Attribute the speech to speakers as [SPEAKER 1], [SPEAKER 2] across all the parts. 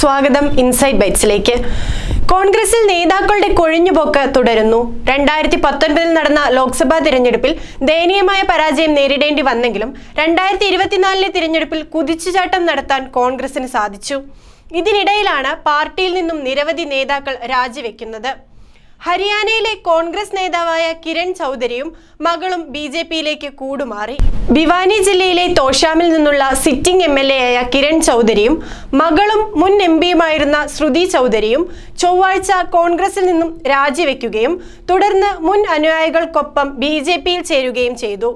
[SPEAKER 1] സ്വാഗതം ഇൻസൈഡ് ബൈറ്റ്സിലേക്ക് കോൺഗ്രസിൽ നേതാക്കളുടെ കൊഴിഞ്ഞുപോക്ക് തുടരുന്നു. രണ്ടായിരത്തി പത്തൊൻപതിൽ നടന്ന ലോക്സഭാ തിരഞ്ഞെടുപ്പിൽ ദയനീയമായ പരാജയം നേരിടേണ്ടി വന്നെങ്കിലും രണ്ടായിരത്തി ഇരുപത്തിനാലിലെ തിരഞ്ഞെടുപ്പിൽ കുതിച്ചുചാട്ടം നടത്താൻ കോൺഗ്രസിന് സാധിച്ചു. ഇതിനിടയിലാണ് പാർട്ടിയിൽ നിന്നും നിരവധി നേതാക്കൾ രാജിവെക്കുന്നത്. ഹരിയാനയിലെ കോൺഗ്രസ് നേതാവായ കിരൺ ചൗധരിയും മകളും ബി ജെ പിയിലേക്ക് കൂടുമാറി. ഭിവാനി ജില്ലയിലെ തോഷാമിൽ നിന്നുള്ള സിറ്റിംഗ് എം എൽ എ ആയ കിരൺ ചൗധരിയും മകളും മുൻ എം പിയുമായിരുന്ന ശ്രുതി ചൗധരിയും ചൊവ്വാഴ്ച കോൺഗ്രസിൽ നിന്നും രാജിവെക്കുകയും തുടർന്ന് മുൻ അനുയായികൾക്കൊപ്പം ബി ജെ പിയിൽ ചേരുകയും ചെയ്തു.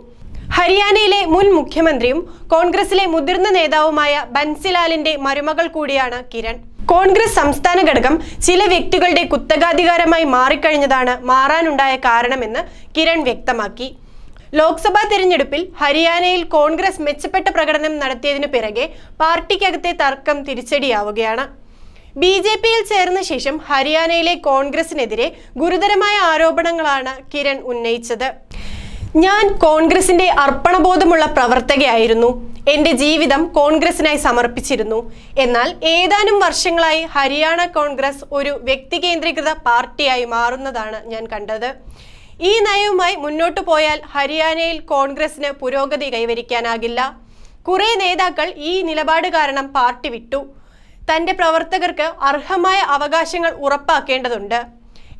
[SPEAKER 1] ഹരിയാനയിലെ മുൻ മുഖ്യമന്ത്രിയും കോൺഗ്രസിലെ മുതിർന്ന നേതാവുമായ ബൻസിലാലിന്റെ മരുമകൾ കൂടിയാണ് കിരൺ. കോൺഗ്രസ് സംസ്ഥാന ഘടകം ചില വ്യക്തികളുടെ കുത്തകാധികാരമായി മാറിക്കഴിഞ്ഞതാണ് മാറാനുണ്ടായ കാരണമെന്ന് കിരൺ വ്യക്തമാക്കി. ലോക്സഭാ തിരഞ്ഞെടുപ്പിൽ ഹരിയാനയിൽ കോൺഗ്രസ് മെച്ചപ്പെട്ട പ്രകടനം നടത്തിയതിനു പിറകെ പാർട്ടിക്കകത്തെ തർക്കം തിരിച്ചടിയാവുകയാണ്. ബി ജെ പിയിൽ ചേർന്ന ശേഷം ഹരിയാനയിലെ കോൺഗ്രസിനെതിരെ ഗുരുതരമായ ആരോപണങ്ങളാണ് കിരൺ ഉന്നയിച്ചത്. ഞാൻ കോൺഗ്രസിന്റെ അർപ്പണബോധമുള്ള പ്രവർത്തകയായിരുന്നു. എന്റെ ജീവിതം കോൺഗ്രസിനായി സമർപ്പിച്ചിരുന്നു. എന്നാൽ ഏതാനും വർഷങ്ങളായി ഹരിയാന കോൺഗ്രസ് ഒരു വ്യക്തി കേന്ദ്രീകൃത പാർട്ടിയായി മാറുന്നതാണ് ഞാൻ കണ്ടത്. ഈ നയവുമായി മുന്നോട്ടു പോയാൽ ഹരിയാനയിൽ കോൺഗ്രസിന് പുരോഗതി കൈവരിക്കാനാകില്ല. കുറെ നേതാക്കൾ ഈ നിലപാട് കാരണം പാർട്ടി വിട്ടു. തന്റെ പ്രവർത്തകർക്ക് അർഹമായ അവകാശങ്ങൾ ഉറപ്പാക്കേണ്ടതുണ്ട്.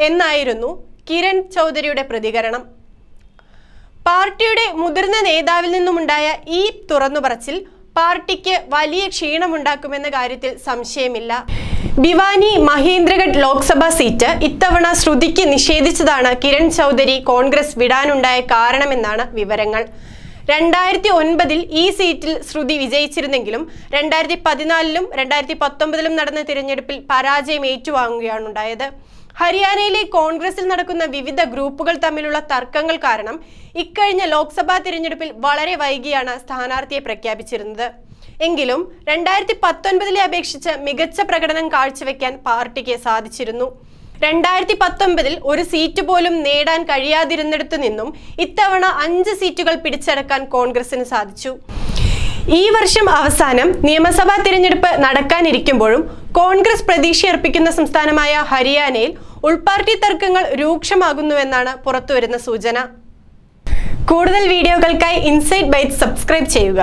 [SPEAKER 1] എന്നായിരുന്നു കിരൺ ചൗധരിയുടെ പ്രതികരണം. പാർട്ടിയുടെ മുതിർന്ന നേതാവിൽ നിന്നുമുണ്ടായ ഈ തുറന്നുപറച്ചിൽ പാർട്ടിക്ക് വലിയ ക്ഷീണമുണ്ടാക്കുമെന്ന കാര്യത്തിൽ സംശയമില്ല. ഭിവാനി മഹേന്ദ്രഗഡ് ലോക്സഭാ സീറ്റ് ഇത്തവണ ശ്രുതിക്ക് നിഷേധിച്ചതാണ് കിരൺ ചൗധരി കോൺഗ്രസ് വിടാനുണ്ടായ കാരണമെന്നാണ് വിവരങ്ങൾ. രണ്ടായിരത്തി ഒൻപതിൽ ഈ സീറ്റിൽ ശ്രുതി വിജയിച്ചിരുന്നെങ്കിലും രണ്ടായിരത്തി പതിനാലിലും രണ്ടായിരത്തി പത്തൊമ്പതിലും നടന്ന തിരഞ്ഞെടുപ്പിൽ പരാജയം ഏറ്റുവാങ്ങുകയാണ് ഉണ്ടായത് ഹരിയാനയിലെ കോൺഗ്രസിൽ നടക്കുന്ന വിവിധ ഗ്രൂപ്പുകൾ തമ്മിലുള്ള തർക്കങ്ങൾ കാരണം ഇക്കഴിഞ്ഞ ലോക്സഭാ തിരഞ്ഞെടുപ്പിൽ വളരെ വൈകിയാണ് സ്ഥാനാർത്ഥിയെ പ്രഖ്യാപിച്ചിരുന്നത്. എങ്കിലും രണ്ടായിരത്തി പത്തൊൻപതിലെ അപേക്ഷിച്ച് മികച്ച പ്രകടനം കാഴ്ചവെക്കാൻ പാർട്ടിക്ക് സാധിച്ചിരുന്നു. രണ്ടായിരത്തി പത്തൊൻപതിൽ ഒരു സീറ്റ് പോലും നേടാൻ കഴിയാതിരുന്നിടത്തു നിന്നും ഇത്തവണ അഞ്ച് സീറ്റുകൾ പിടിച്ചടക്കാൻ കോൺഗ്രസിന് സാധിച്ചു. ഈ വർഷം അവസാനം നിയമസഭാ തിരഞ്ഞെടുപ്പ് നടക്കാനിരിക്കുമ്പോഴും കോൺഗ്രസ് പ്രതീക്ഷയർപ്പിക്കുന്ന സംസ്ഥാനമായ ഹരിയാനയിൽ ഉൾപാർട്ടി തർക്കങ്ങൾ രൂക്ഷമാകുന്നുവെന്നാണ് പുറത്തുവരുന്ന സൂചന. കൂടുതൽ വീഡിയോകൾക്കായി ഇൻസൈറ്റ് ബൈറ്റ് സബ്സ്ക്രൈബ് ചെയ്യുക.